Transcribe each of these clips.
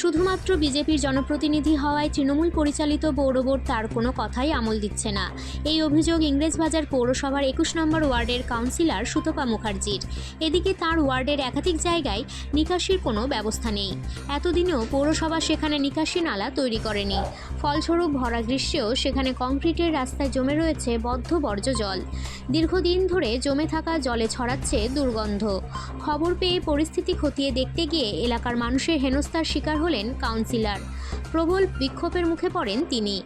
শুধুমাত্র বিজেপির জনপ্রতিনিধি হওয়ায় তৃণমূল পরিচালিত পৌর বোর্ড তার কোনো কথাই আমল দিচ্ছে না। এই অভিযোগ ইংরেজবাজার পৌরসভার একুশ নম্বর ওয়ার্ডের কাউন্সিলর সুতপা মুখার্জির। এদিকে তার ওয়ার্ডের একাধিক জায়গায় নিকাশির কোনো ব্যবস্থা নেই। এতদিনেও পৌরসভা সেখানে নিকাশি নালা তৈরি করেনি। ফলস্বরূপ ভরা গ্রীষ্মেও সেখানে কংক্রিটের রাস্তায় জমে রয়েছে বদ্ধ বর্জ্য জল। দীর্ঘদিন ধরে জমে থাকা জলে ছড়াচ্ছে দুর্গন্ধ। খবর পেয়ে পরিস্থিতি খতিয়ে দেখতে গিয়ে এলাকার মানুষের হেনস্থার শিকার হলেন কাউন্সিলর। প্রবল বিক্ষোভের মুখে পড়েন তিনি।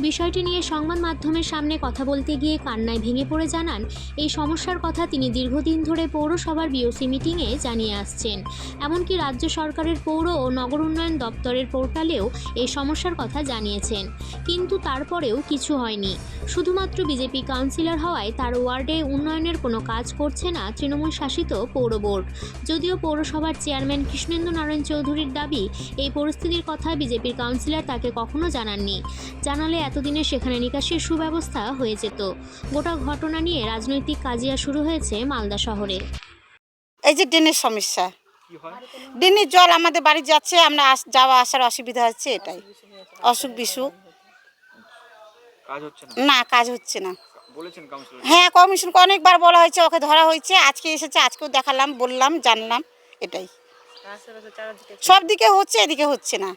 বিষয়টি নিয়ে সংবাদ মাধ্যমের সামনে কথা বলতে গিয়ে কান্নায় ভেঙে পড়ে জানান, এই সমস্যার কথা তিনি দীর্ঘদিন ধরে পৌরসভার বিওসি মিটিংয়ে জানিয়ে আসছেন। এমনকি রাজ্য সরকারের পৌর ও নগর উন্নয়ন দপ্তরের পোর্টালেও এই সমস্যার কথা জানিয়েছেন। কিন্তু তারপরেও কিছু হয়নি। শুধুমাত্র বিজেপি কাউন্সিলর হওয়ায় তার ওয়ার্ডে উন্নয়নের কোনো কাজ করছে না তৃণমূল শাসিত পৌর বোর্ড। যদিও পৌরসভার চেয়ারম্যান কৃষ্ণেন্দু নারায়ণ চৌধুরীর দাবি, এই পরিস্থিতির কথা বিজেপির কাউন্সিলর তাকে কখনো জানাননি। জানালে এতদিনে সেখানে নিকাশির সুব্যবস্থা হয়ে যেত। গোটা ঘটনা নিয়ে রাজনৈতিক কাজিয়া শুরু হয়েছে মালদা শহরে। এই যে ড্রেনের সমস্যা। ড্রেনের জল আমাদের বাড়ি যাচ্ছে আমরা আস- যাওয়া আসার অসুবিধা হচ্ছে এটাই। অসুখ বিসুখ। না? না কাজ হচ্ছে না। হ্যাঁ কমিশনকে অনেকবার বলা হয়েছে ওকে ধরা হয়েছে আজকে এসেছে আজকেও দেখালাম বললাম জানলাম এটাই। সব দিকে হচ্ছে এদিকে হচ্ছে না।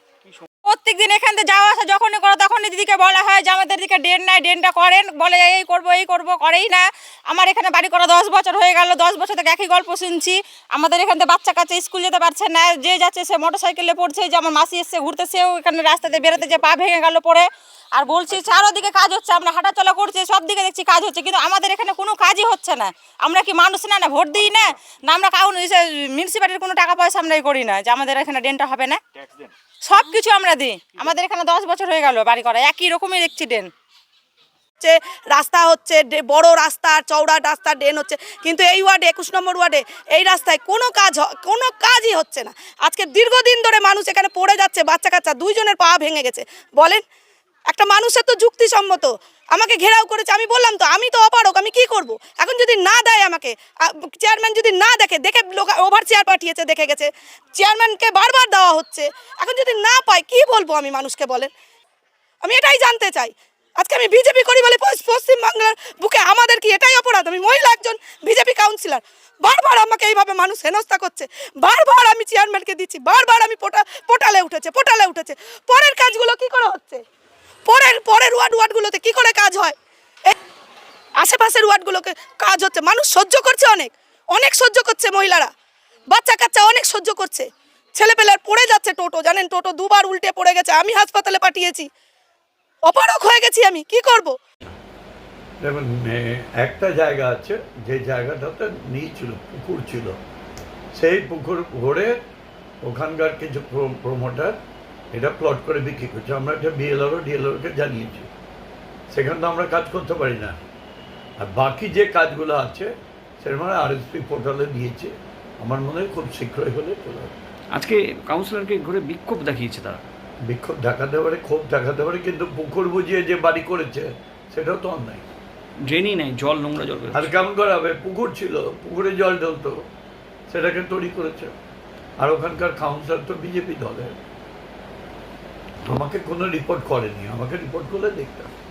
প্রত্যেক দিন এখান থেকে যাওয়া আসা যখনই করো তখনই দিদিকে বলা হয় যে আমাদের দিকে ড্রেন নাই ড্রেনটা করেন। বলে এই করব এই করব, করেই না। আমার এখানে বাড়ি করা দশ বছর হয়ে গেল, দশ বছর থেকে একই গল্প শুনছি। আমাদের এখান থেকে বাচ্চা কাছে স্কুল যেতে পারছে না, যে যাচ্ছে সে মোটর সাইকেলে পড়ছে, যে আমার মাসি এসছে ঘুরতে সেও এখানে রাস্তাতে বেরোতে যে পা ভেঙে গেল পরে। আর বলছি চারোদিকে কাজ হচ্ছে আমরা হাঁটাচলা করছি সব দিকে দেখছি কাজ হচ্ছে কিন্তু আমাদের এখানে কোনো কাজই হচ্ছে না। আমরা কি মানুষ না না ভোট দিই না? না আমরা কাউন মিউনিসিপ্যালিটির কোনো টাকা পয়সা আমরা করি না যে আমাদের এখানে ড্রেনটা হবে না। সব কিছু আমরা দিই। আমাদের এখানে দশ বছর হয়ে গেল বাড়ি করা একই রকমই দেখছি অ্যাক্সিডেন্ট হচ্ছে রাস্তা হচ্ছে বড় রাস্তা চওড়া রাস্তা ড্রেন হচ্ছে কিন্তু এই ওয়ার্ডে একুশ নম্বর ওয়ার্ডে এই রাস্তায় কোনো কাজ কোনো কাজই হচ্ছে না। আজকে দীর্ঘদিন ধরে মানুষ এখানে পড়ে যাচ্ছে বাচ্চা কাচ্চা দুইজনের পা ভেঙে গেছে। বলেন একটা মানুষের তো যুক্তিসম্মত। আমাকে ঘেরাও করেছে, আমি বললাম তো, আমি তো অপারক আমি কি করব? এখন যদি না দেয় আমাকে চেয়ারম্যান যদি না দেখে দেখে লোক ওভার চেয়ার পাঠিয়েছে, দেখে গেছে। চেয়ারম্যানকে বারবার দেওয়া হচ্ছে। এখন যদি না পাই কি বলব আমি মানুষকে বলেন? আমি এটাই জানতে চাই। আজকে আমি বিজেপি করি বলে পশ্চিমবাংলার বুকে আমাদের কি এটাই অপরাধ? আমি মহিলা একজন বিজেপি কাউন্সিলর বারবার আমাকে এইভাবে মানুষ হেনস্থা করছে। বারবার আমি চেয়ারম্যানকে দিচ্ছি। বারবার আমি পোটা, পোটালে উঠেছে পোটালে উঠেছে। পরের কাজগুলো কি করে হচ্ছে? পরের পরের ওয়ার্ড ওয়ার্ডগুলোতে কি করে কাজ হয়? আশেপাশের ওয়ার্ডগুলোকে কাজ হচ্ছে। মানুষ সহ্য করছে অনেক। অনেক সহ্য করছে মহিলারা। বাচ্চা কাচ্চা অনেক সহ্য করছে। ছেলেপেলার পড়ে যাচ্ছে টোটো। জানেন, টোটো দুবার উল্টে পড়ে গেছে। আমি হাসপাতালে পাঠিয়েছি। অপারক হয়ে গেছি আমি। কি করব? দেখুন একটা জায়গা আছে। যে জায়গাটাতে নিয়ে ছিল, পুকুর ছিল। সেই পুকুর ভরে ওখানকার কিছু প্রমোটার এটা প্লট করে বিক্রি করছে। আমরা এটা বিএলআরও ডিএলআরকে জানিয়েছি। সেখানে তো আমরা কাজ করতে পারি না। আর বাকি যে কাজগুলো আছে সেরকম আরএসপি পোর্টালে দিয়েছে। আমার মনে হয় খুব শীঘ্রই হলে চলে আজকে কাউন্সিলরকে ঘুরে বিক্ষোভ দেখিয়েছে তারা। বিক্ষোভ দেখাতে পারে ক্ষোভ দেখাতে পারে কিন্তু পুকুর বুঝিয়ে যে বাড়ি করেছে সেটাও তো অন্যায় ড্রেনই নাই জল নোংরা জল আর কেমন করে হবে? পুকুর ছিল পুকুরে জল ঢলতো সেটাকে তৈরি করেছে। আর ওখানকার কাউন্সিলর তো বিজেপি দলের। আমাকে কোনো রিপোর্ট করেনি আমাকে রিপোর্ট করলে দেখতে হবে।